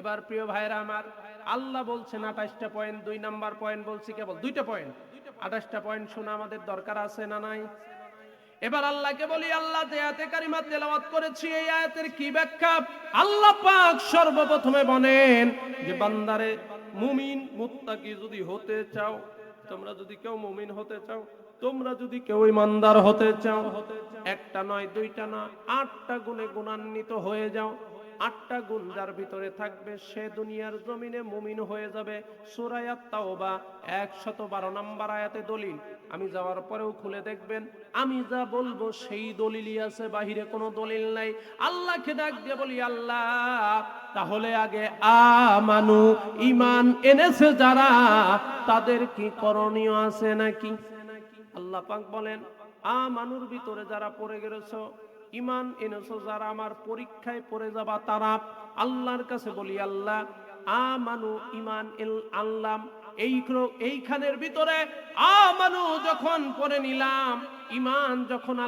এবার প্রিয় ভাইরা আমার, আল্লাহ বলছেন আঠাশটা পয়েন্ট দুই নাম্বার পয়েন্ট বলছি কেবল, দুইটা পয়েন্ট আঠাশটা পয়েন্ট শোনা আমাদের দরকার আছে না নাই? এবার আল্লাহকে বলি, আল্লাহ করেছি, এই আয়াতের কি ব্যাখ্যা? আল্লাহ পাক সর্বপ্রথমে বলেন যে, বান্দারে, মুমিন, মুত্তাকি যদি হতে চাও, তোমরা যদি কেউ মুমিন হতে চাও, তোমরা যদি কেউ ইমানদার হতে চাও, একটা নয়, দুইটা না, আটটা গুণে গুণান্বিত হয়ে যাও। আটটা গুণ যার ভিতরে থাকবে, সে দুনিয়ার জমিনে মুমিন হয়ে যাবে। সুরায়াত তাওবা একশত বারো নাম্বার আয়াতে দলিল। আমি যাওয়ার পরেও খুলে দেখবেন, আমি যা বলব সেই দলিলই আছে, বাহিরে কোনো দলিল নাই। আল্লাহকে ডাক দিয়ে বলি, আল্লাহ, তাহলে আগে আমানু ইমান এনেছে যারা, তাদের কি করণীয় আছে নাকি? আল্লাহ পাক বলেন, আমানুর ভিতরে যারা পড়ে গেছো ইমান এনেছো, যারা আমার পরীক্ষায় পড়ে যাবা, তারা আল্লাহর কাছে বলি, আল্লাহ, আমানু ইমান এই এইখানের ভিতরে আমানু যখন পড়ে নিলাম ইমান যখন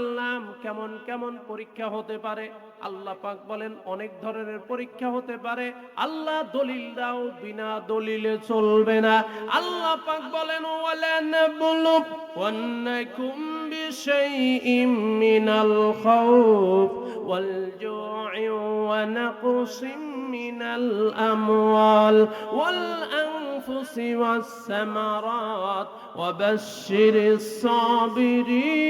কেমন কেমন পরীক্ষা হতে পারে? আল্লাহ পাক বলেন, অনেক ধরনের পরীক্ষা হতে পারে। আল্লাহ দলিল দাও, বিনা দলিলে চলবে না। আল্লাহ পাক বলেন ওয়ালান বুলু ওয়ান্নাকুম بشيء من الخوف والجوع ونقص من الأموال والأنفس والثمرات وبشر الصابرين.